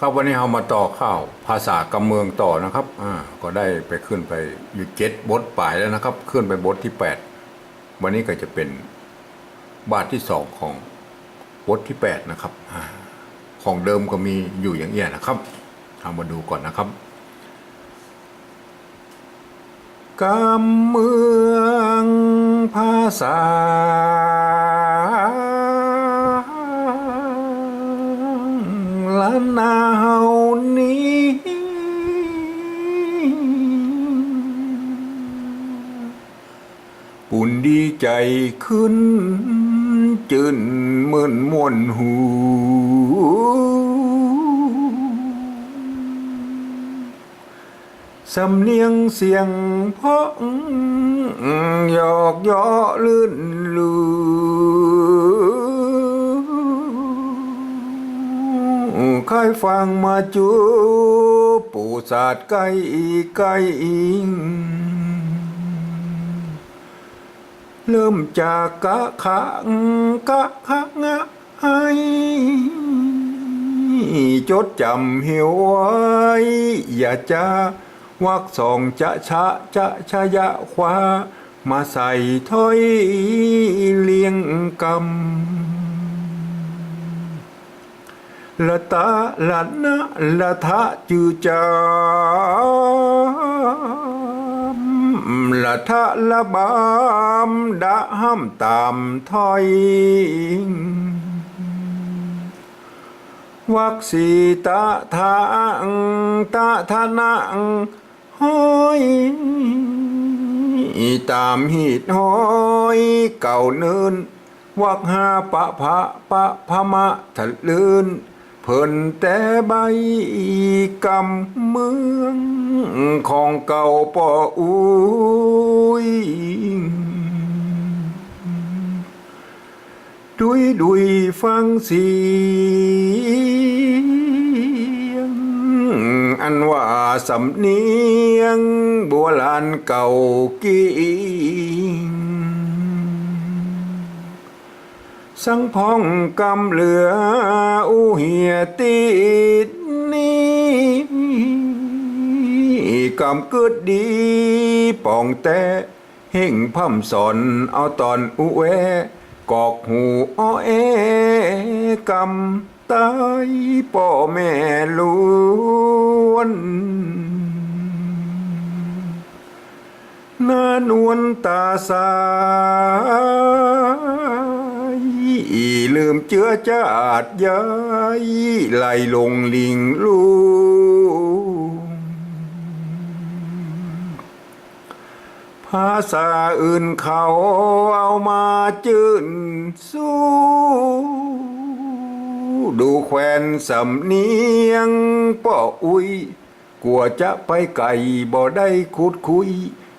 ครับวันนี้เรามาต่อข้าวภาษากำเมืองต่อนะครับอ่าก็ได้ไปขึ้นไปอยู่เจ็ดบทป่ายแล้วนะครับ ขึ้นไปบทที่แปดวันนี้ก็จะเป็นบาทที่สองของบทที่แปดนะครับอาของเดิมก็มีอยู่อย่างเงี้ยนะครับเอามาดูก่อนนะครับกำเมืองภาษา ล้านาเฮานี้ ปุ่นดีใจขึ้น จืนมื่นมวนหู สำเนียงเสียงเพราะหยอกย่อลื่นลือ เคยฟังมาจูปูศาสตร์ไกลไกลอิง เริ่มจากกะขังกะขังะให้จดจำเหียวไว้อย่าจะวักสองจะชะจะชะยะความาใส่ถ้อยเลียงกำ ละตาละนะละทะจือจามละทะละบามดะห้ามตามถ้อยวักสีตะทางตะทะนังห้อยตามหีดห้อยเก่าเนินวักหาปะพะปะพะมะทะลืน เพิ่นแต่ใบกำเมืองของเก่าปออุ้ยดุยดุยฟังเสียง อันว่าสำเนียงโบัวลานเก่ากิ่ง สังพองกำเหลืออูเหียติดนี้กำเกิดดีป่องแต่เฮ่งพ่ำสอนเอาตอนอุแวกอกหูอ้อแอกำตายป่อแม่ล้วนหน้านวลตาสา ลืมเจือจาดย้ายไหลลงลิงลูภาษาอื่นเขาเอามาจื่นสู้ ดูแควนสำเนียงป่ออุ้ย กลัวจะไปไก่บ่ได้คุดคุย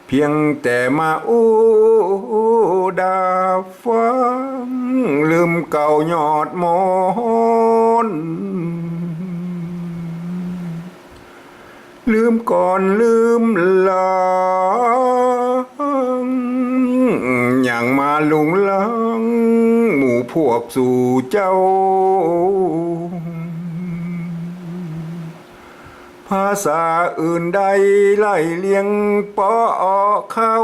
เพียงแต่มาอู้ดาฟังลืมเก่ายอดมอนลืมก่อนลืมหลังอย่างมาลุงลัง หมู่พวกสู่เจ้า ภาษาอื่นใดไล่เลียงปอเข้า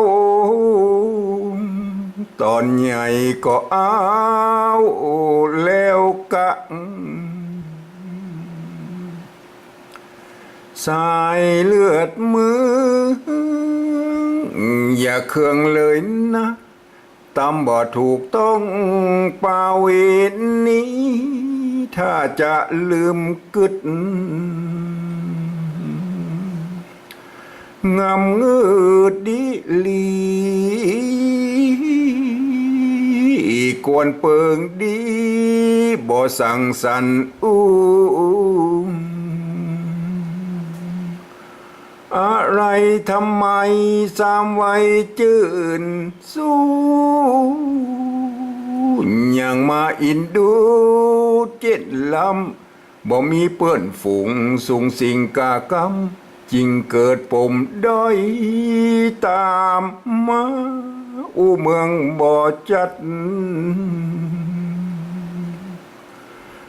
ตอนใหญ่ก็เอาแล้วกะสายเลือดมือ อย่าเคืองเลยนะตำบ่ถูกต้องปาเวทนี้ ถ้าจะลืมกึด งำเงืดดิลีกวนเปิงดีบ่สั่งสันอู้อะไรทำไมสามไว้จืนสู้ยังมาอินดูเจ็ดลำบ่มีเปื้อนฝูงสูงสิงกากำ จิงเกิดปมด้อยตามมาอู้เมืองบ่จัด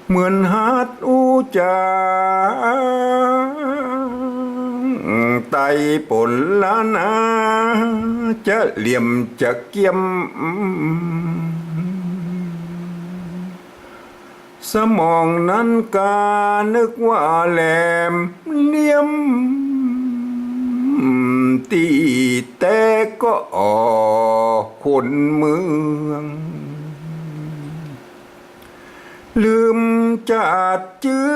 เหมือนฮัดอูจางไตปนลานาจะเหลี่ยมจะเกียม สมองนั้นกานึกว่าแหลมเลี่ยม ตีแต่ก็ออกคนเมือง ลืมจัดจือ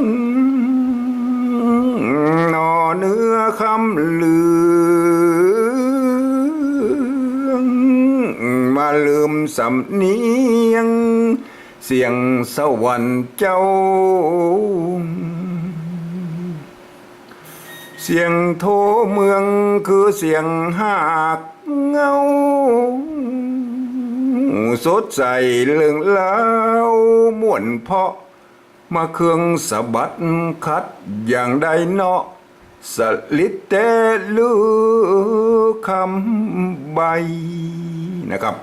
งนอเนื้อคำลืองมาลืมสำเนียง เสียงสวรรค์เจ้า เสียงโทเมืองคือเสียงหากเงา สดใสเรื่องเล่าม่วนเพาะ มาเครื่องสะบัดคัดอย่างใดเนาะสลิดแต่ลือคำใบนะครับ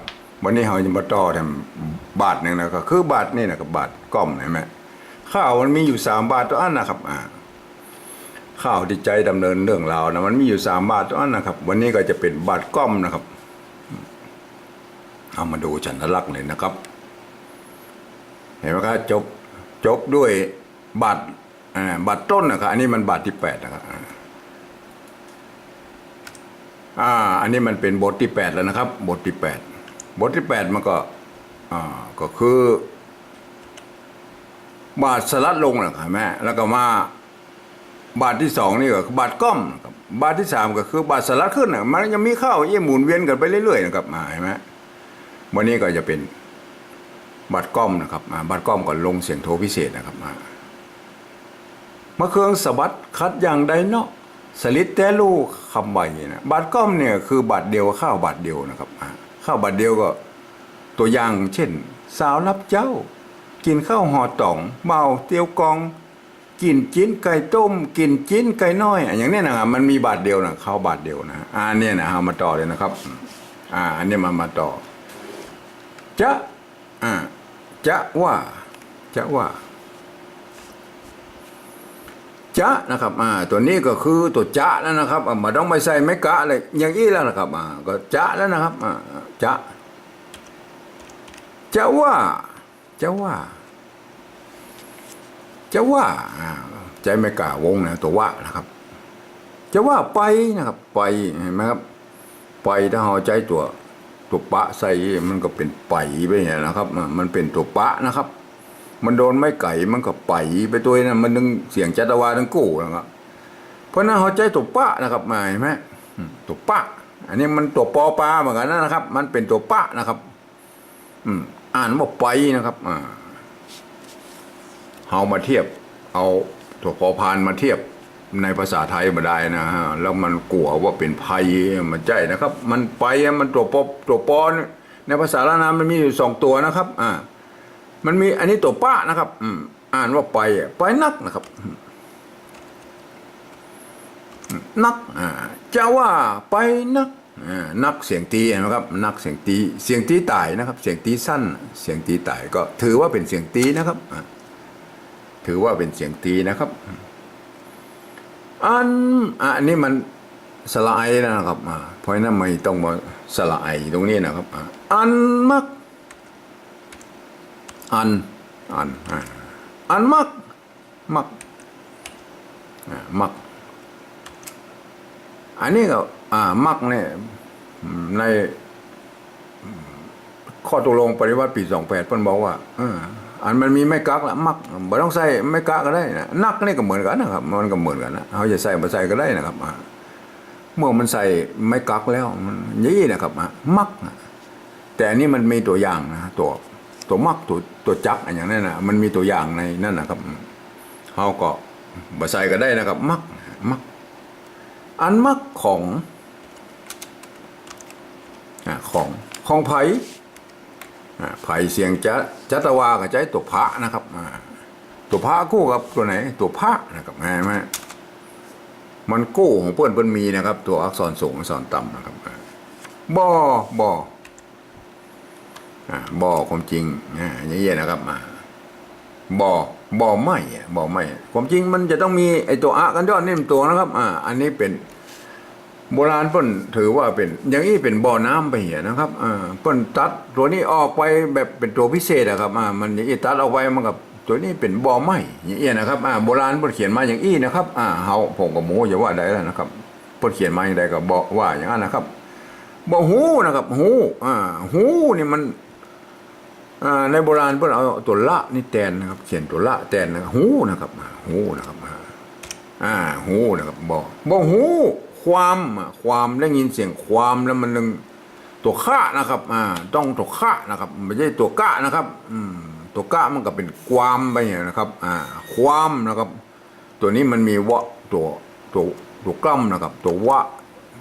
วันนี้เราจะมาต่อทำบาทหนึ่งนะครับคือบาทนี่นะครับบาทก้อมเห็นไหมข้าวมันมีอยู่สามบาทตัวอันนะครับอ่า ข้าวที่ใจดำเนินเรื่องราวนะมันมีอยู่สามบาทต้นนะครับ วันนี้ก็จะเป็นบาทก้อมนะครับ เอามาดูฉันลักษณ์เลยนะครับ เห็นไหมครับจบจบด้วยบาทบาทต้นนะครับอันนี้มันบาทที่แปดนะครับอ่าอ่า อันนี้มันเป็นบทที่แปดแล้วนะครับ บทที่แปดบทที่แปดมันก็อ่าก็คือ บาทสลัดลงนะครับแม่แล้วก็มา บาทที่สองนี่ก็บาทก้อมครับบาทที่สามก็คือบาทสลัดขึ้นนะมันยังมีข้าวเยี่ยหมุนเวียนกันไปเรื่อยๆนะครับมาเห็นไหมวันนี้ก็จะเป็นบาทก้อมนะครับอ่าบาทก้อมก็ลงเสียงโทพิเศษนะครับมามะเครืองสะบัดคัดอย่างใดเนาะสลิดแต่ลูกคำใบนะบาทก้อมเนี่ยคือบาทเดียวข้าวบาทเดียวนะครับอ่าข้าวบาทเดียวก็ตัวอย่างเช่น สาวรับเจ้า กินข้าวห่อต่องเมาเตียวกอง กินจิ้นไก่ต้ม กินจิ้นไก่น้อย อย่างนี้นะครับมันมีบาทเดียวนะข้าวบาทเดียวนะอ่าเนี่ยนะเอามาต่อเลยนะครับ อ่า อันนี้มามาต่อจะอ่าจะว่าจะว่าจะนะครับอ่าตัวนี้ก็คือตัวจะแล้วนะครับอ่ามาต้องไม่ใส่ไม่กะอะไรอย่างนี้แล้วนะครับอ่าก็จะแล้วนะครับอ่าจะจะว่าจะว่า จะว่าใจไม่กล้าวงนะตัวว่านะครับ จะว่าไปนะครับ ไปเห็นไหมครับ ไปถ้าเอาใจตัวตัวปะใส่มันก็เป็นไปไปอย่างนะครับ มันเป็นตัวปะนะครับ มันโดนไม่ไก่มันก็ไปไปตัวนั้นมันนึงเสียงจัตวาทั้งกู้นะครับ เพราะนั้นเอาใจตัวปะนะครับมาเห็นไหมอืมตัวปะอันนี้มันตัวปอปลาเหมือนกันนะครับ มันเป็นตัวปะนะครับ อืม อ่านว่าไปนะครับ อ่า เอามาเทียบเอาตัวพอพานมาเทียบในภาษาไทยมาได้นะฮะแล้วมันกลัวว่าเป็นภัยมันใจนะครับ มันไปมันตัวปอตัวปอนในภาษาละนามมันมีอยู่สองตัวนะครับอ่ามันมีอันนี้ตัวป้านะครับอืมอ่านว่าไปไปนักนะครับ นักอ่าจะว่าไปนักนักเสียงตีนไหมครับ นักเสียงตีเสียงตีตายนะครับ เสียงตีสั้น เสียงตีตายก็ถือว่าเป็นเสียงตีนะครับอ่า ถือว่าเป็นเสียงตีนะครับ อันอันนี้มันสลายนะครับเพราะนั้นไม่ต้องมาสลายตรงนี้นะครับ อันมัก อัน อัน อันมัก มักอ่ามัก อันนี้ก็อ่ามักเนี่ยในข้อตกลงปฏิวัติปีสองแปดเพิ่นบอกว่า อันมันมีไม่กักละมักบ่ต้องใส่ไม่กักก็ได้นะนักนี่ก็เหมือนกันนะครับ มันก็เหมือนกันนะเขาจะใส่บ่ใส่ก็ได้นะครับเมื่อมันใส่ไม่กักแล้วมันยี่นะครับมักแต่อันนี้มันมีตัวอย่างนะตัวตัวมักตัวตัวจักอย่างนั้นนะมันมีตัวอย่างในนั่นนะครับเขาก็บ่ใส่ก็ได้นะครับ มักมัก อันมักของของของไผ่ ไผ่เสียงจะจัตวากับใจตัวพระนะครับตัวพระกู้กับตัวไหน ตัวพระนะครับเห็นไหมมันกู้ของเพื่อนเพื่อนมีนะครับ ตัวอักษรสูงอักษรต่ำนะครับอ่บอบออ่บ่อความจริงอ่าอย่างเงี้ยนะครับบ่อบ่อไม่บ่อไม่ความจริงมันจะต้องมีไอตัวอะกันยอดนิ่มตัวนะครับ อ่า อันนี้เป็น โบราณเพิ่นถือว่าเป็นอย่างนี้เป็นบ่อน้ำไปเหียนะครับอ่าเพิ่นตัดตัวนี้ออกไปแบบเป็นตัวพิเศษอะครับอ่ามันอย่างนี้ตัดออกไปมันกับตัวนี้เป็นบ่อไม้อย่างเงี้ยนะครับอ่าโบราณเพิ่นเขียนมาอย่างอี้นะครับอ่าเฮาผมกับหมูอย่าว่าได้แล้วนะครับเพิ่นเขียนมาอย่างใดก็บอกว่าอย่างนั้นนะครับบ่หูนะครับ หูอ่าหูนี่มันอ่าในโบราณเพิ่นเอาตัวละนี่แทนนะครับ เขียนตัวละแทนนะครับหูนะครับหูนะครับอ่าหูนะครับบอกบอหู ความความได้ยินเสียงความแล้วมันนึงตัวข้านะครับอ่าต้องตัวข้านะครับไม่ใช่ตัวกะนะครับอืมตัวกะมันก็เป็นความไปอย่างนะครับอ่าความนะครับ ตัวนี้มันมีวะตัวตัวตัวกล้ำนะครับ ตัววะ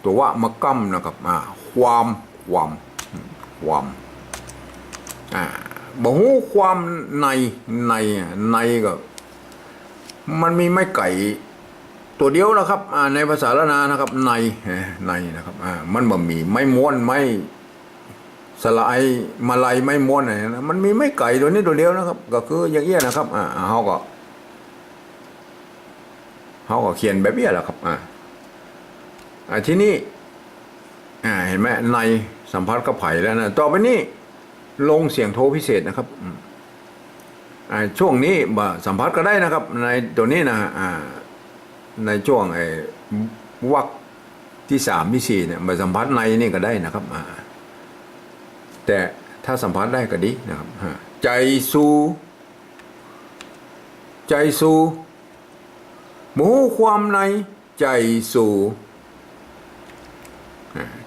ตัววะมากล้ำนะครับอ่าความความความอ่าบอกหูความในในในก็มันมีไม้ไก่ ตัวเดียวนะครับในภาษาละนานะครับในเอ่อในนะครับมันบ่มีไม้ม้วนไม้สลายมาลายไม้ม้วนอะไรนะมันมีไม้ไก่ตัวนี้ตัวเดียวนะครับ ก็คืออย่างเงี้ยนะครับอ่าเฮาก็เฮาก็เขียนแบบเนี้ยแหละครับอ่าอ่าทีนี้อ่าเห็นไหมในสัมผัสกับไผ่แล้วนะต่อไปนี้ลงเสียงโทพิเศษนะครับอ่าช่วงนี้บ่สัมผัสก็ได้นะครับ ในตัวนี้นะอ่า ในช่วงไอ้วักที่สามที่สี่เนี่ยมาสัมผัสในนี่ก็ได้นะครับแต่ถ้าสัมผัสได้ก็ดีนะครับใจสู้ใจสู้หมูความในใจสู่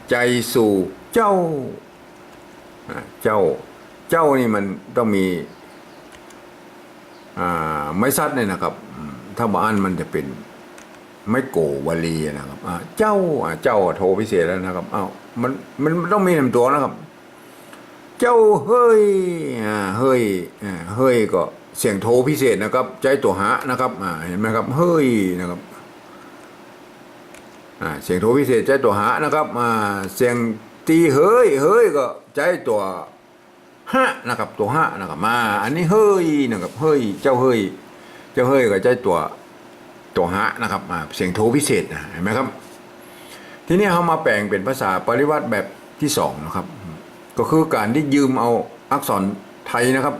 ใจสู่เจ้าเจ้าเจ้านี่มันต้องมีอ่าไม้ซัดเนี่ยนะครับ ถ้าบ้านมันจะเป็น ไม่โกวลีนะครับเจ้าเจ้าโทรพิเศษแล้วนะครับอ้าวมันมันต้องมีหนึ่งตัวนะครับ เจ้าเฮ้ยเฮ้ยเฮ้ยก็เสียงโทรพิเศษนะครับ ใจตัวหะนะครับเห็นไหมครับ เฮ้ยนะครับเสียงโทรพิเศษใจตัวหะนะครับเสียงตีเฮ้ยเฮ้ยก็ใจตัวหะนะครับตัวหะนะครับมา อันนี้เฮ้ยนะครับเฮ้ยเจ้าเฮ้ย เจ้าเฮ้ยก็ใจตัว ตัวฮะนะครับเสียงโทพิเศษนะเห็นไหมครับ ทีนี้เขามาแปลงเป็นภาษาปริวัติแบบที่สองนะครับ ก็คือการที่ยืมเอาอักษรไทยนะครับ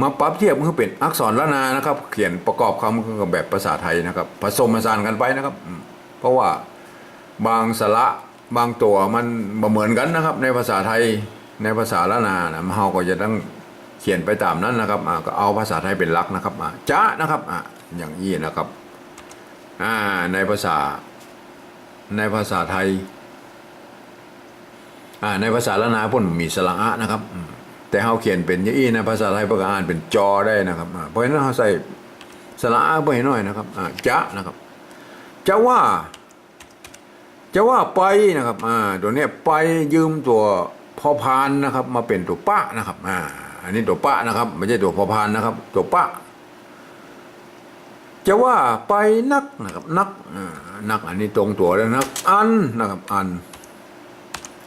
มาปรับเทียบคือเป็นอักษรละนานะครับ เขียนประกอบคำกับแบบภาษาไทยนะครับ ผสมผสานกันไปนะครับ เพราะว่าบางสระบางตัวมันเหมือนกันนะครับ ในภาษาไทยในภาษาละนานะเราก็จะต้องเขียนไปตามนั้นนะครับก็เอาภาษาไทยเป็นหลักนะครับจ้านะครับ อย่างนี้นะครับในภาษาในภาษาไทยในภาษาละนาพ่นมีสระอะนะครับ แต่เขาเขียนเป็นอย่างนี้นะภาษาไทยประกอ่านเป็นจอได้นะครับเพราะฉะนั้นเขาใส่สระอะไปหน่อยนะครับจะนะครับ จะว่า จะว่าไปนะครับอ่าตัวเนี้ยไปยืมตัวพอพานนะครับ มาเป็นตัวปะนะครับอ่าอันนี้ตัวปะนะครับ ไม่ใช่ตัวพอพานนะครับ ตัวปะ จะว่าไปนักนะครับนักอ่านักอันนี้ตรงตัวแล้วนักอันนะครับอัน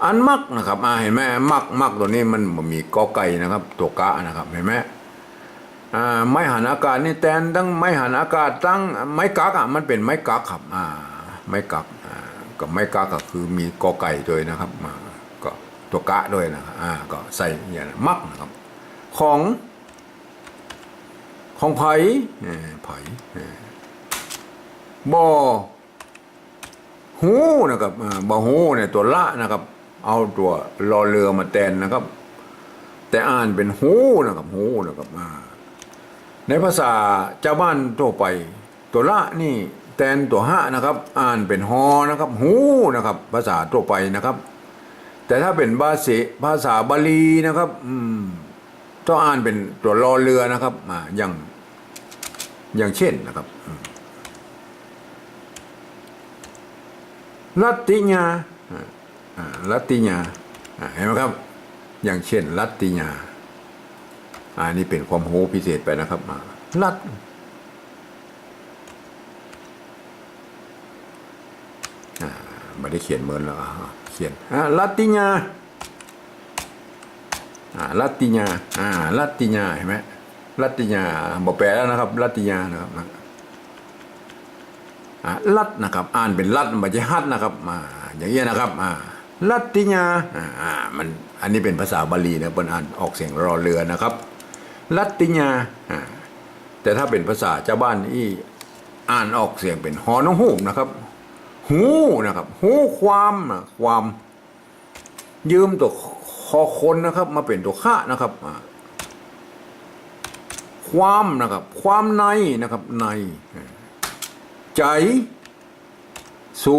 อันมักนะครับอ่าเห็นไหมมักมักตัวนี้มันมีกอไก่นะครับ ตัวกะนะครับเห็นไหมอ่าไม้หันอากาศนี่แทนตั้งไม้หันอากาศตั้งไม้กักอะมันเป็นไม้กักครับอ่าไม้กักกับไม้กักก็คือมีกอไก่ด้วยนะครับก็ตัวกะด้วยนะครับอ่าก็ใส่อย่างนั้นมักนะครับ ของ ของไผ่ไผ่บ่อหูนะครับบ่อหูเนี่ยตัวละนะครับ เอาตัวรอเรือมาแทนนะครับ แต่อ่านเป็นหูนะครับหูนะครับในภาษาชาวบ้านทั่วไป ตัวละนี่แทนตัวหะนะครับ อ่านเป็นฮอนะครับ หูนะครับ ภาษาทั่วไปนะครับ แต่ถ้าเป็นภาษาภาษาบาลีนะครับ อืม ต้องอ่านเป็นตัวรอเรือนะครับอ่าอย่างอย่างเช่นนะครับลัตติญาลัตติญาเห็นไหมครับ อย่างเช่นลัตติญาอ่านี่เป็นความโหพิเศษไปนะครับอ่าลัตไม่ได้เขียนเหมือนแล้วอ่าเขียนลัตติญา ลัตติญาอ่าลัตติญาเห็นไหมลัตติญาบอกแปลแล้วนะครับ ลัตติญานะครับอ่าลัดนะครับ อ่านเป็นลัดไม่ใช่ฮัดนะครับอ่าอย่างเงี้ยนะครับอ่าลัตติญาอ่ามันอันนี้เป็นภาษาบาลีนะเปิ้นอ่านออกเสียงรอเรือนะครับ ลัตติญาอ่าแต่ถ้าเป็นภาษาเจ้าบ้านนี่อ่านออกเสียงเป็นฮอนหูนะครับ หูนะครับ หูความนะความ ยืมตัว คอคนนะครับ มาเป็นตัวข้านะครับความนะครับ ความในนะครับใน ใจ สู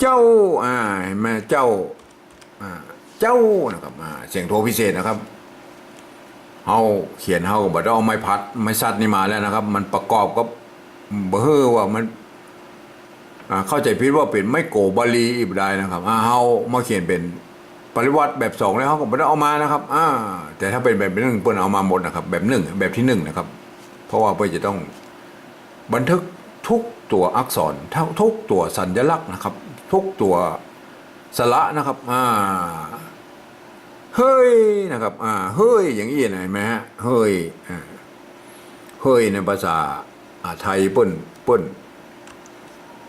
เจ้าอ่าเห็นไหมเจ้าอ่าเจ้านะครับอ่าเสียงโทพิเศษนะครับเฮาเขียนเฮาก็บ่ได้เอาไม้พัดไม้ซัดนี่มาแล้วนะครับ มันประกอบกับเบ้อว่ามันเข้าใจผิดว่าเป็นไม่โกบาลีอีกได้นะครับเฮามาเขียนเป็น ปริวัติแบบสองแล้วเขาก็ไม่ได้เอามานะครับอ่าแต่ถ้าเป็นแบบหนึ่งเปิ้นเอามาหมดนะครับ แบบหนึ่งแบบที่หนึ่งนะครับ เพราะว่าเปิ้นจะต้องบันทึกทุกตัวอักษรทุกตัวสัญลักษณ์นะครับ ทุกตัวสระนะครับอ่าเฮ้ยนะครับอ่าเฮ้ยอย่างนี้นะเห็นไหมฮะเฮ้ยเฮ้ยในภาษาอ่าไทยเปิ้นเปิ้น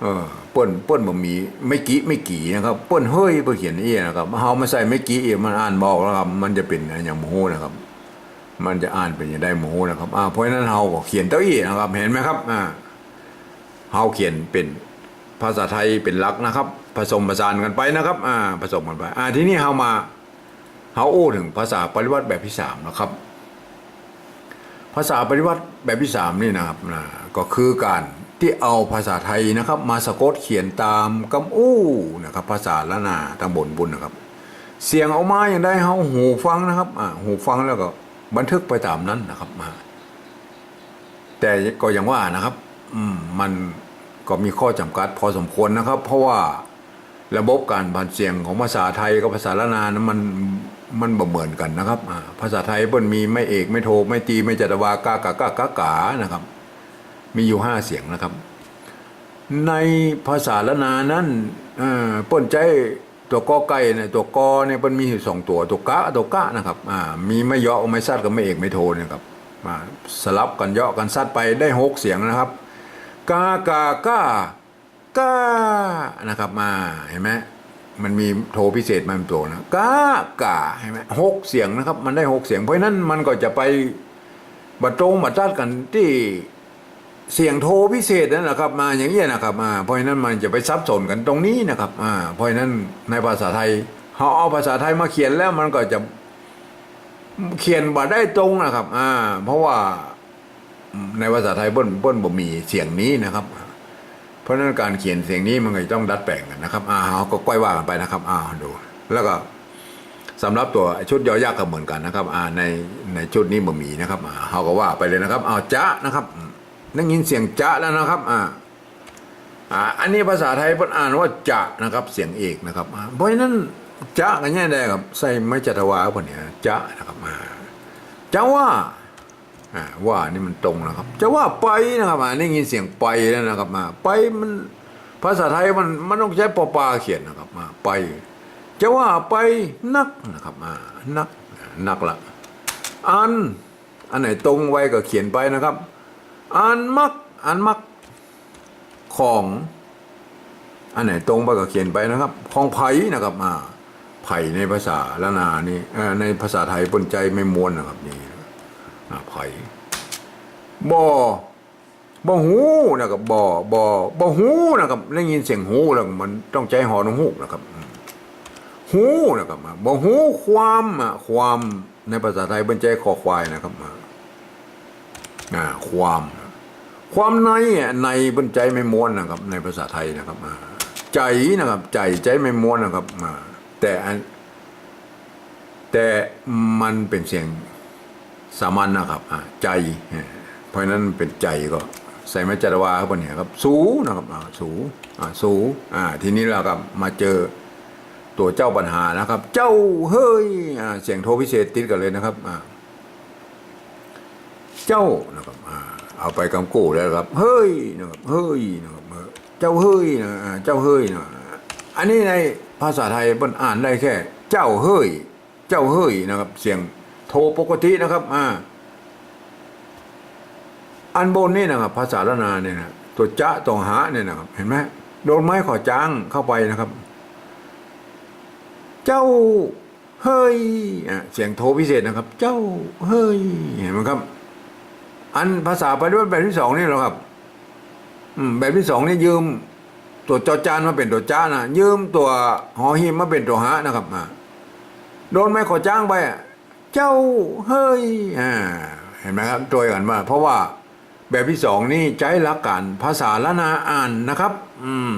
เออป้นป้นบ่มีไม่กี่ไม่กี่นะครับเปิ้นเฮ้ยไปเขียนนี่นะครับเฮามาใส่ไม่กี่มันอ่านบอกแล้วครับ มันจะเป็นอย่างโมโหนะครับ มันจะอ่านเป็นอย่างได้โมโหนะครับอ่าเพราะฉะนั้นเฮาก็เขียนเต้าอี้นะครับ เห็นไหมครับอ่าเฮาเขียนเป็นภาษาไทยเป็นหลักนะครับ ผสมผสานกันไปนะครับอ่าผสมกันไปอ่าทีนี้เฮามาเฮาโอ้ถึงภาษาปริวัติแบบที่สามนะครับ ภาษาปริวัติแบบที่สามนี่นะครับนะก็คือการ ที่เอาภาษาไทยนะครับมาสะกดเขียนตามกำอู้นะครับภาษาละนาตำบลบุญนะครับ เสียงออกมาอย่างได้เฮาหูฟังนะครับอ่าหูฟังแล้วก็บันทึกไปตามนั้นนะครับมาแต่ก็อย่างว่านะครับ อืมมันก็มีข้อจำกัดพอสมควรนะครับ เพราะว่าระบบการผ่านเสียงของภาษาไทยกับภาษาละนานะมันมันบ่เหมือนกันนะครับ ภาษาไทยเปิ้นมีไม่เอกไม่โทไม่ตีไม่จัตวากากากากากานะครับ มีอยู่ห้าเสียงนะครับ ในภาษาละนานั้นเอ่อป้นใจตัวกอไก่เนี่ยตัวกอเนี่ยเปิ้นมีอยู่สองตัวตัวกะตัวกะนะครับอ่ามีไม่เยาะไม่ซัดกับไม่เอกไม่โทนะครับอ่าสลับกันเยาะกันซัดไปได้หกเสียงนะครับกากากากานะครับมาเห็นไหมมันมีโทพิเศษมาเป็นตัวนะกากาเห็นไหมหกเสียงนะครับ มันได้หกเสียงเพราะนั้นมันก็จะไปบัดตรงบัดตัดกันที่ เสียงโทรพิเศษนั่นแหละครับมาอย่างนี้ยนะครับมาเพราะฉะนั้นมันจะไปซับซ้อนกันตรงนี้นะครับอ่าเพราะฉะนั้นในภาษาไทยเขาเอาภาษาไทยมาเขียนแล้วมันก็จะเขียนบ่ได้ตรงนะครับ อ่า เพราะว่าในภาษาไทยเบิ้ลเบิ้ลบ่มีเสียงนี้นะครับ เพราะฉะนั้นการเขียนเสียงนี้มันก็ต้องดัดแปลงกันนะครับ อ่าเขาก็ก้อยว่ากันไปนะครับ อ่าดู แล้วก็สำหรับตัวชุดยอยักษ์ก็เหมือนกันนะครับ อ่าในในชุดนี้บ่มีนะครับอ่าเขาก็ว่าไปเลยนะครับ เอาจ๊ะนะครับอ ได้ยินเสียงจะแล้วนะครับ อ่าอ่าอันนี้ภาษาไทยพิ่นอ่านว่าจะนะครับ เสียงเอกนะครับเพราะฉะนั้นจะกันแน่ได้ครับ ใส่ไม่จัตวาพวกเนี้ยจะนะครับอ่าจะว่าอ่าว่านี่มันตรงนะครับ จะว่าไปนะครับอ่าได้ยินเสียงไปแล้วนะครับมาไปมันภาษาไทยมันมันต้องใช้ปอปาเขียนนะครับมาไป จะว่าไปนักนะครับอ่านักนักละอันอันไหนตรงไว้ก็เขียนไปนะครับ อันมักอันมักของอันไหนตรงไปก็เขียนไปนะครับ ของไผ่นะครับอ่าไผ่ในภาษาละนานี่เออในภาษาไทยปนใจไม่มวนนะครับนี่อ่าไผ่บ่บ่หูนะครับบ่บ่บ่หูนะครับได้ยินเสียงหูแล้วมันต้องใจหอนหูนะครับ หูนะครับบ่หูความอะความในภาษาไทยปนใจคอควายนะครับอ่าความ ความในอะในเป็นใจไม่ม้วนนะครับ ในภาษาไทยนะครับใจนะครับ ใจใจไม่ม้วนนะครับแต่แต่มันเป็นเสียงสามัญนะครับใจเพราะนั้นเป็นใจก็ใส่ไม้จัตวาเข้าไปเนี่ยครับ สูนะครับสูสูทีนี้เราก็มาเจอตัวเจ้าปัญหานะครับ เจ้าเฮ้ยเสียงโทพิเศษติดกันเลยนะครับเจ้านะครับ เอาไปกำกู้แล้วครับ เฮ้ยนะครับเฮ้ยนะครับเจ้าเฮ้ยนะเจ้าเฮ้ยนะอันนี้ในภาษาไทยเปิ้นอ่านได้แค่ เจ้าเฮ้ย เจ้าเฮ้ยนะครับ เสียงโทปกตินะครับอ่าอันบนนี่นะครับ ภาษาละนาเนี่ยนะตัวจะตัวหาเนี่ยนะครับ เห็นไหมโดนไม้ขอจ้างเข้าไปนะครับ เจ้าเฮ้ยเสียงโทพิเศษนะครับ เจ้าเฮ้ยเห็นไหมครับ อันภาษาปฏิวัติแบบที่สองนี่เหรอครับ อืม แบบที่สองนี่ยืม ตัวจอจานมาเป็นตัวจ้านะยืมตัวหอหิมมาเป็นตัวหานะครับอ่าโดนไม้ขอจ้างไปอะเจ้าเฮ้ยอ่าเห็นไหมครับตัวกันว่าเพราะว่าแบบที่สองนี่ใช้หลักการภาษาละนาอ่านนะครับ อืม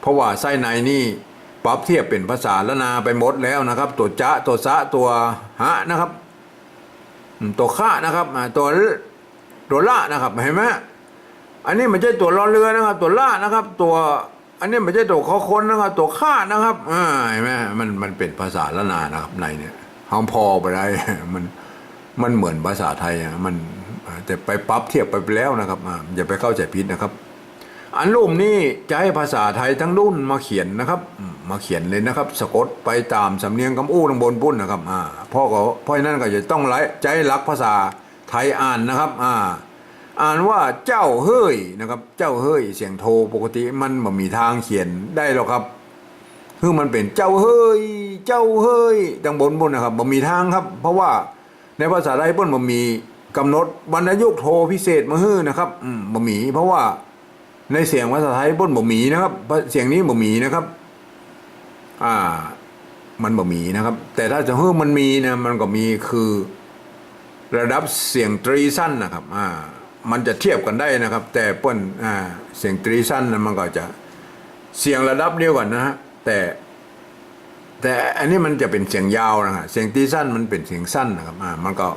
เพราะว่าไส้ในนี่ปรับเทียบเป็นภาษาละนาไปหมดแล้วนะครับ ตัวจะตัวสะตัวหะนะครับ ตัวข้านะครับตัวตัวละนะครับเห็นไหมอันนี้มันใช่ตัวรอเรือนะครับ ตัวละนะครับ ตัว อันนี้มันใช่ตัวคอคนนะครับ ตัวข้านะครับอ่าเห็นไหมมันมันเป็นภาษาละนานะครับ ในเนี่ยห้องพอไปได้มันมันเหมือนภาษาไทยอะมันแต่ไปปรับเทียบไปแล้วนะครับอย่าไปเข้าใจผิดนะครับ อันรูปนี้จะให้ภาษาไทยทั้งรุ่นมาเขียนนะครับ มาเขียนเลยนะครับ สะกดไปตามสำเนียงคำอู้ทางบนปุ้นนะครับอ่าพ่อก็เพราะนั้นก็จะต้องไล่ใจรักภาษาไทยอ่านนะครับอ่าอ่านว่าเจ้าเฮ้ยนะครับ เจ้าเฮ้ยเสียงโทปกติมันบ่มีทางเขียนได้หรอกครับคือมันเป็นเจ้าเฮ้ย เจ้าเฮ้ยทางบนบนนะครับบ่มีทางครับ เพราะว่าในภาษาไทยเปิ้นบ่มีกำหนดวรรณยุกโทพิเศษมาฮื้อนะครับอืมบ่มีเพราะว่า ในเสียงภาษาไทยเปิ้นบ่มีนะครับ เสียงนี้บ่มีนะครับ อ่า มันบ่มีนะครับ แต่ถ้าจะฮื้อมันมีนะมันก็มีคือระดับเสียงตรีสั้นนะครับ อ่า มันจะเทียบกันได้นะครับ แต่ป้นอ่า เสียงตรีสั้นนะมันก็จะเสียงระดับเดียวกันนะฮะ แต่ แต่อันนี้มันจะเป็นเสียงยาวนะฮะ เสียงตรีสั้นมันเป็นเสียงสั้นนะครับ อ่า มันก็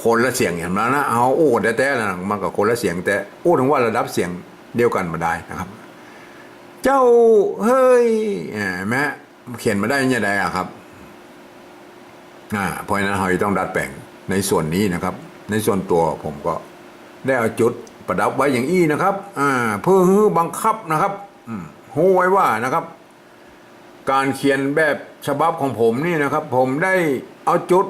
คนละเสียงอย่างนั้นนะ เอาโอ้แต่แต่ละมันก็คนละเสียงแต่โอ้ถึงว่าระดับเสียง เดียวกันมาได้นะครับ เจ้าเฮ้ยแม้เขียนมาได้ยังไงอะครับอ่าเพราะฉะนั้นเราต้องดัดแปลงในส่วนนี้นะครับ ในส่วนตัวผมก็ได้เอาจุดประดับไว้อย่างอี้นะครับอ่าเพื่อให้บังคับนะครับอืมหูไว้ว่านะครับ การเขียนแบบฉบับของผมนี่นะครับ ผมได้เอาจุด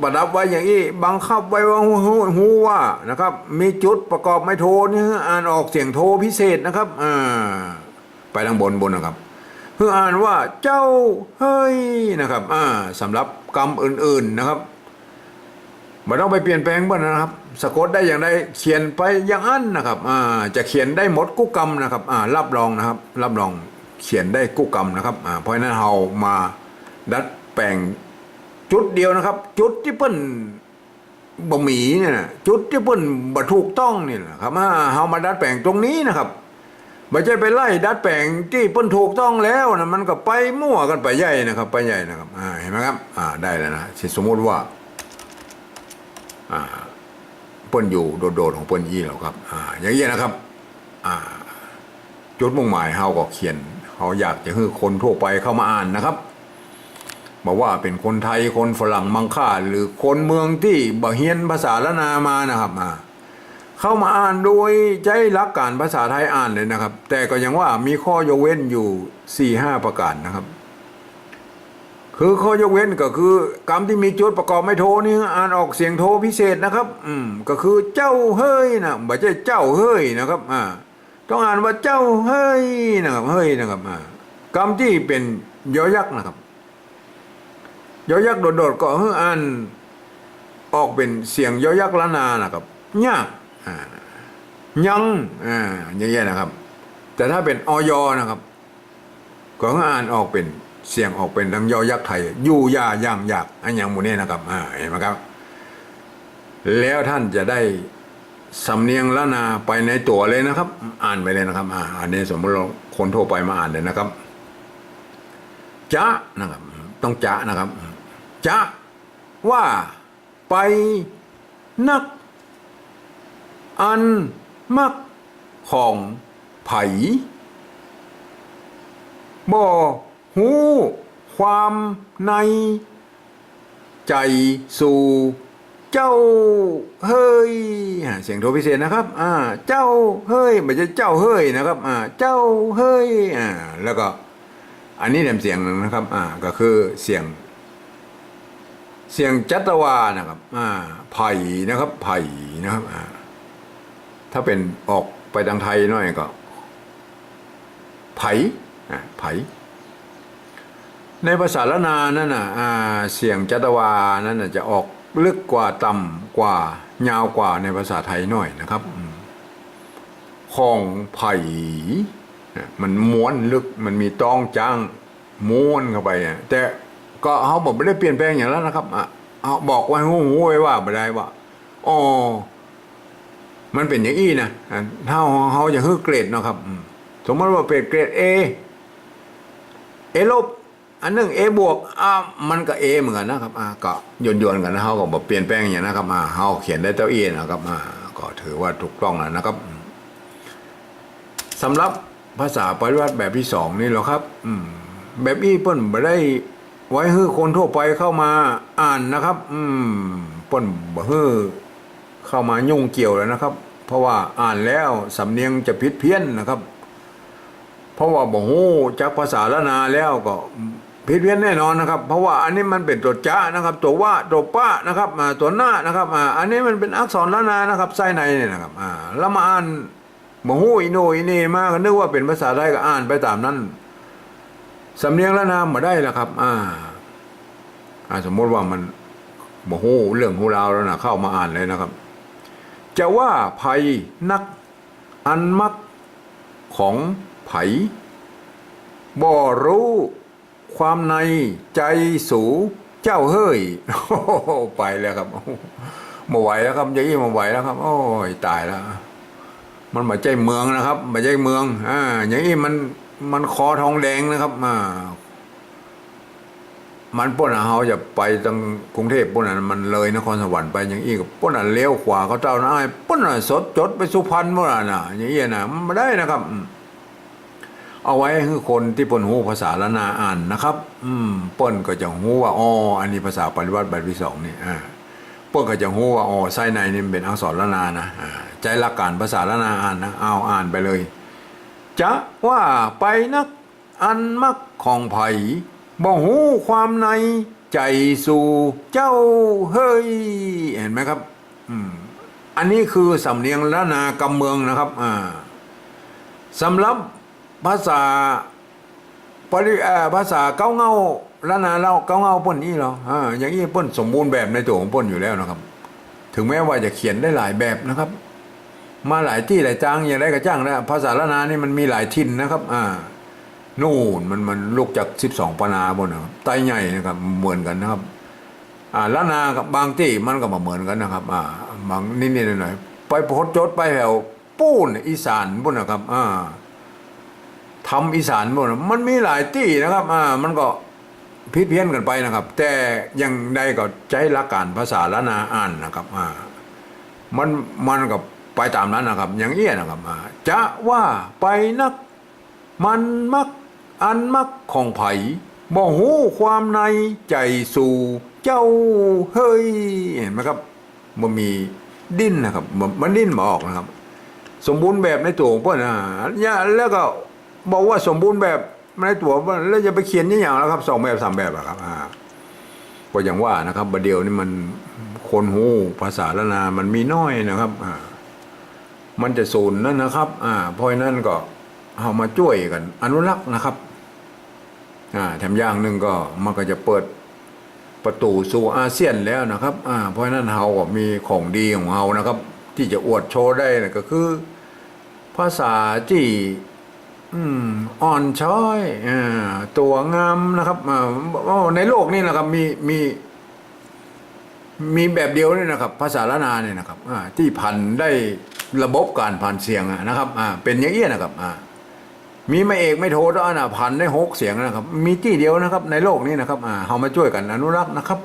ประดับไว้อย่างอี้บังคับไว้ว่าหูหูว่านะครับ มีจุดประกอบไม่โทนี่อ่านออกเสียงโทพิเศษนะครับอ่าไปทางบนบนนะครับเพื่ออ่านว่าเจ้าเฮ้ยนะครับอ่าสำหรับกรรมอื่น ๆนะครับไม่ต้องไปเปลี่ยนแปลงบ้างนะครับ สะกดได้อย่างไรเขียนไปอย่างอันนะครับอ่าจะเขียนได้หมดกุกกรรมนะครับอ่ารับรองนะครับ รับรองเขียนได้กุกกรรมนะครับอ่าเพราะฉะนั้นเรามาดัดแปลง จุดเดียวนะครับ จุดที่เปิ้นบะหมี่เนี่ยนะจุดที่เปิ้นบะถูกต้องนี่แหละครับอ่าเรามาดัดแปลงตรงนี้นะครับไม่ใช่ไปไล่ดัดแปลงที่เปิ้นถูกต้องแล้วนะมันก็ไปมั่วกันไปใหญ่นะครับ ไปใหญ่นะครับอ่าเห็นไหมครับ อ่าได้แล้วนะสมมติว่าอ่าเปิ้นอยู่โดดๆของเปิ้นยี่แล้วครับอ่าอย่างนี้นะครับอ่าจุดมุ่งหมายเฮาก็เขียนเฮาอยากจะให้คนทั่วไปเข้ามาอ่านนะครับ บอกว่าเป็นคนไทยคนฝรั่งมังค่า หรือคนเมืองที่บ่เฮียนภาษาละนามานะครับอ่าเข้ามาอ่านโดยใช้หลักการภาษาไทยอ่านเลยนะครับ แต่ก็ยังว่ามีข้อยกเว้นอยู่สี่ห้าประการนะครับ คือข้อยกเว้นก็คือกรรมที่มีจุดประกอบไม่โทนี่อ่านออกเสียงโทพิเศษนะครับ อืมก็คือเจ้าเฮ้ยนะไม่ใช่เจ้าเฮ้ยนะครับอ่าต้องอ่านว่าเจ้าเฮ้ยนะครับเฮ้ยนะครับอ่ากรรมที่เป็นยอยักษ์นะครับ ยอยักษ์โดดๆก็เฮ้อ่านออกเป็นเสียงยอยักษ์ละนานะครับยากอ่ายังอ่าอย่างเงี้ยนะครับ แต่ถ้าเป็นออยนะครับ ก็อ่านออกเป็นเสียงออกเป็นทั้งยอยักษ์ไทยยู่ยาย่างยากอันย่างมูนี้นะครับอ่าเห็นไหมครับ แล้วท่านจะได้สำเนียงละนาไปในตัวเลยนะครับ อ่านไปเลยนะครับ อ่าอันนี้สมมติเราคนทั่วไปมาอ่านเลยนะครับจะนะครับ ต้องจะนะครับ จะว่าไปนัก อันมักของไผ่บ่หูความในใจสู่เจ้าเฮ้ยอ่าเสียงโทรพิเศษนะครับ อ่า เจ้าเฮ้ยไม่ใช่เจ้าเฮ้ยนะครับ อ่า เจ้าเฮ้ยอ่าแล้วก็ อันนี้แหลมเสียงนะครับ อ่า ก็คือเสียง เสียงจัตวานะครับอ่าไผ่นะครับไผ่นะครับอ่าถ้าเป็นออกไปทางไทยหน่อยก็ไผ่อ่าไผ่ในภาษาละนานั่นน่ะอ่าเสียงจัตวานั่นน่ะจะออกลึกกว่าต่ำกว่ายาวกว่าในภาษาไทยหน่อยนะครับของไผ่มันม้วนลึกมันมีต้องจ้างม้วนเข้าไปอะแต่ ก็เขาบอกไม่ได้เปลี่ยนแปลงอย่างนั้นนะครับอะเอาบอกไว้หูหูไว้ว่าไม่ได้ว่าอ๋อมันเป็นอย่างอี้นะอะถ้าเขาจะฮือเกรดเนาะครับสมมติว่าเป็นเกรดเอเอลบอันหนึงเอบวกอ่ามันก็เอเหมือนกันนะครับอ่าก็โยนโยนๆกันนะเขาก็บอกเปลี่ยนแปลงอย่างนะครับอ่าเขาเขียนได้เต้าเอนะครับอ่าก็ถือว่าถูกต้องแล้วนะครับสำหรับภาษาปริวัติแบบที่สองนี่หรอครับ อืม แบบนี้เปิ้นบ่ได้ ไว้ให้คนทั่วไปเข้ามาอ่านนะครับ อืมป้นบ่ให้เข้ามายุ่งเกี่ยวแล้วนะครับ เพราะว่าอ่านแล้วสำเนียงจะผิดเพี้ยนนะครับ เพราะว่าบ่ฮู้จักภาษาละนาแล้วก็ผิดเพี้ยนแน่นอนนะครับ เพราะว่าอันนี้มันเป็นตัวจ้านะครับ ตัวว่าตัวป้านะครับอ่าตัวหน้านะครับอ่าอันนี้มันเป็นอักษรละนานะครับไส้ในเนี่ยนะครับอ่าแล้วมาอ่านบ่ฮู้อีโนอีนี่มาก็นึกว่าเป็นภาษาไทยก็อ่านไปตามนั้น สำเนียงละนามมาได้แล้วครับ อ่าอ่า สมมติว่ามันบ่ฮู้เรื่องฮู้ราวแล้วนะเข้ามาอ่านเลยนะครับ จะว่าภัยนักอันมักของไผบ่รู้ความในใจสูเจ้าเฮ้ยไปแล้วครับมาไหวแล้วครับยายอี้มาไหวแล้วครับ โอ้ยตายแล้ว มันมาใจเมืองนะครับมาใจเมือง อ่าอย่างนี้มัน มันคอทองแดงนะครับอ่ามันป้นอะเฮาจะไปทางกรุงเทพป้นอะมันเลยนครสวรรค์ไปอย่างอี้กับป้นอะเลี้ยวขวาเขาเจ้าน้าป้นอะสดจดไปสุพรรณป้นอะนะอย่างอี้นะมันไม่ได้นะครับ เอาไว้ให้คนที่ปนหูภาษาละนาอ่านนะครับ อืมป้นก็จะหูว่าอ๋ออันนี้ภาษาปริวัติแบบที่สองนี่อ่าป้นก็จะหูว่าอ๋อไส้ในนี่เป็นอักษรละนานะอ่าใจหลักการภาษาละนาอ่านนะเอาอ่านไปเลย จะว่าไปนักอันมักของไผ่บ่หูความในใจสู่เจ้าเฮ้ย เห็นไหมครับอืมอันนี้คือสำเนียงละนากำเมืองนะครับอ่าสำหรับภาษาปริเอภาษาเก้าเงาละนาเล่าเก้าเงาป่นนี่เหรออ่าอย่างนี้ป่นสมบูรณ์แบบในตัวของป่นอยู่แล้วนะครับ ถึงแม้ว่าจะเขียนได้หลายแบบนะครับ มาหลายที่หลายจ้างอย่างไรก็จ้างนะภาษาละนานี่มันมีหลายทินนะครับอ่านู่นมันมันลูกจากสิบสองปนาบนนะครับไตใหญ่นะครับเหมือนกันนะครับ อ่าละนากับบางที่มันก็มาเหมือนกันนะครับ อ่าบางนิดๆหน่อยๆไปพดจดไปแถวปูนอีสานบนนะครับ อ่าทำอีสานบนมันมีหลายที่นะครับ อ่า มันก็พิเพี้ยนกันไปนะครับ แต่ยังใดก็ใช้หลักการภาษาละนาอ่านนะครับ อ่า มันมันก็ ไปตามนั้นนะครับ อย่างเอี้ยนะครับจะว่าไปนัก มันมักอันมักของไผ่บ่หูความในใจสู่เจ้าเฮ้ยเห็นไหมครับมันมีดิ้นนะครับมันมันดิ้นมาออกนะครับ สมบูรณ์แบบในตัวของเพื่อนอะแล้วก็บอกว่าสมบูรณ์แบบในตัวแล้วจะไปเขียนอยังแล้วครับสองแบบสามแบบอะครับอ่าก็อย่างว่านะครับบดเดี๋ยวนี่มันคนหูภาษาละนา มันมีน้อยนะครับอ่า มันจะสูญนั่นนะครับ อ่าเพราะนั้นก็เอามาช่วยกัน อนุรักษ์นะครับ อ่าแถมอย่างหนึ่งก็มันก็จะเปิดประตูสู่อาเซียนแล้วนะครับ อ่า เพราะนั้นเราก็มีของดีของเรานะครับ ที่จะอวดโชว์ได้นะก็คือ ภาษาที่อืมอ่อนช้อยอ่าตัวงามนะครับอ่าในโลกนี้นะครับ มีมี มีแบบเดียวนี่นะครับ ภาษาละนาเนี่ยนะครับอ่าที่พันได้ ระบบการผ่านเสียงนะครับอ่าเป็นอย่างเอี้ยนะครับอ่ามีไม่เอกไม่โทด้วยนะอ่านได้หกเสียงนะครับ มีที่เดียวนะครับ ในโลกนี้นะครับอ่าเรามาช่วยกันอนุรักษ์นะครับ